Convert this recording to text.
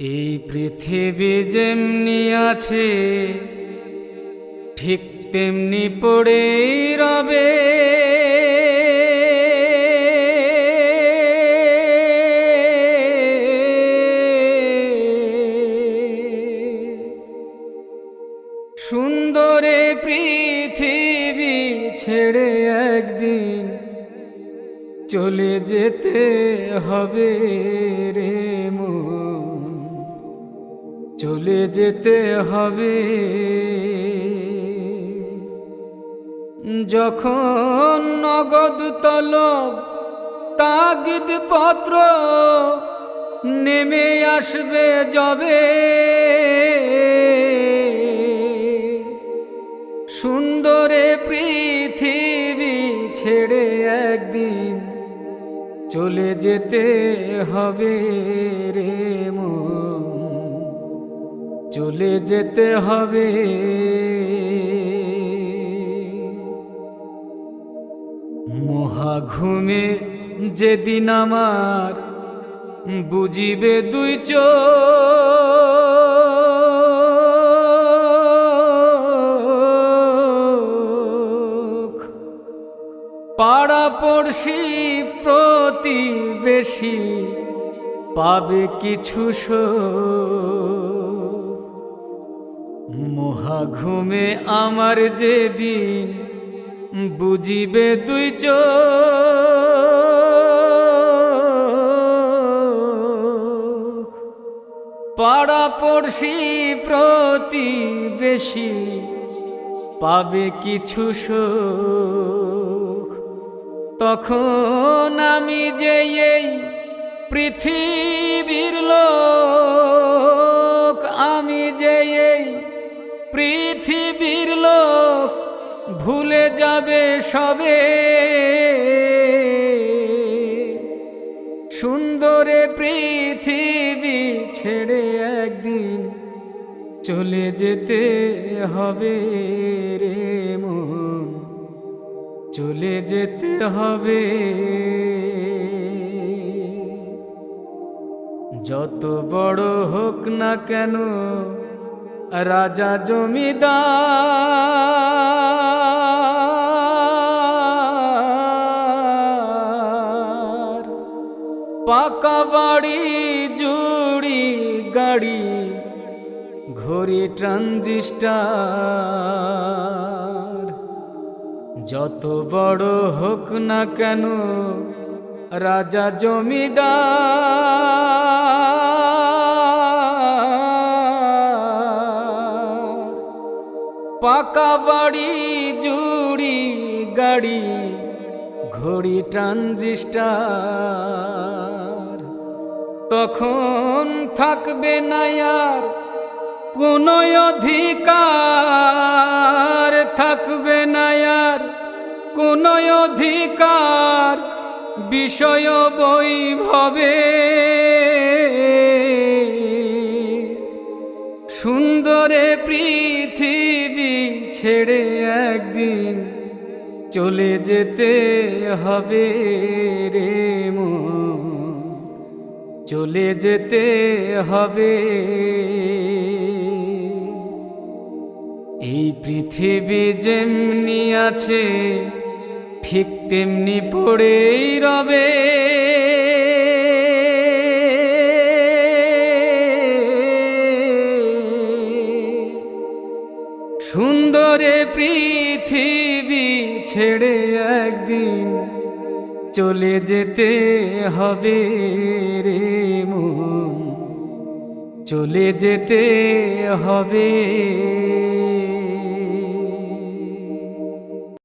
এই পৃথিবী যেমনি আছে, ঠিক তেমনি পড়েই রবে। সুন্দরে পৃথিবী ছেড়ে একদিন চলে যেতে হবে রে মন। চলে যেতে হবে। যখন নগদ তলব, তাগিদ পত্র নেমে আসবে যবে। সুন্দরে পৃথিবী ছেড়ে একদিন চলে যেতে হবে রে মন। চলে যেতে হবে মহাঘুমে যেদিন আমার বুঝিবে দুই চোখ পাড়া পড়শি প্রতিবেশী পাবে কিছু শোক। মহাঘুমে আমার যেদিন বুঝিবে দুই চোখ পাড়া পড়শি প্রতিবেশী পাবে কিছু সুখ। তখন আমি যে এই পৃথিবীর লোক, আমি যে এই পৃথিবীর লোক ভুলে যাবে সবে। সুন্দরে পৃথিবী ছেড়ে একদিন চলে যেতে হবে রে মন। চলে যেতে হবে। যত বড় হোক না কেন রাজা জমিদার। পাকা বাড়ি, জুড়ি গাড়ি, ঘড়ি ট্রানজিস্টার। যত বড় হোক না কেন, রাজা জমিদার। পাকা বাড়ি, জুড়ি গাড়ি, ঘড়ি ট্রানজিস্টার। তখন থাকবে না আর কোন অধিকার, থাকবে না আর কোন অধিকার, বিষয় বৈভবে। সুন্দরে পৃথিবী ছেড়ে একদিন চলে যেতে হবে রে চলে যেতে হবে। এই পৃথিবী যেমনি আছে, ঠিক তেমনি পড়েই রবে। পৃথিবী ছেড়ে একদিন চলে যেতে হবে রে মন। চলে যেতে হবে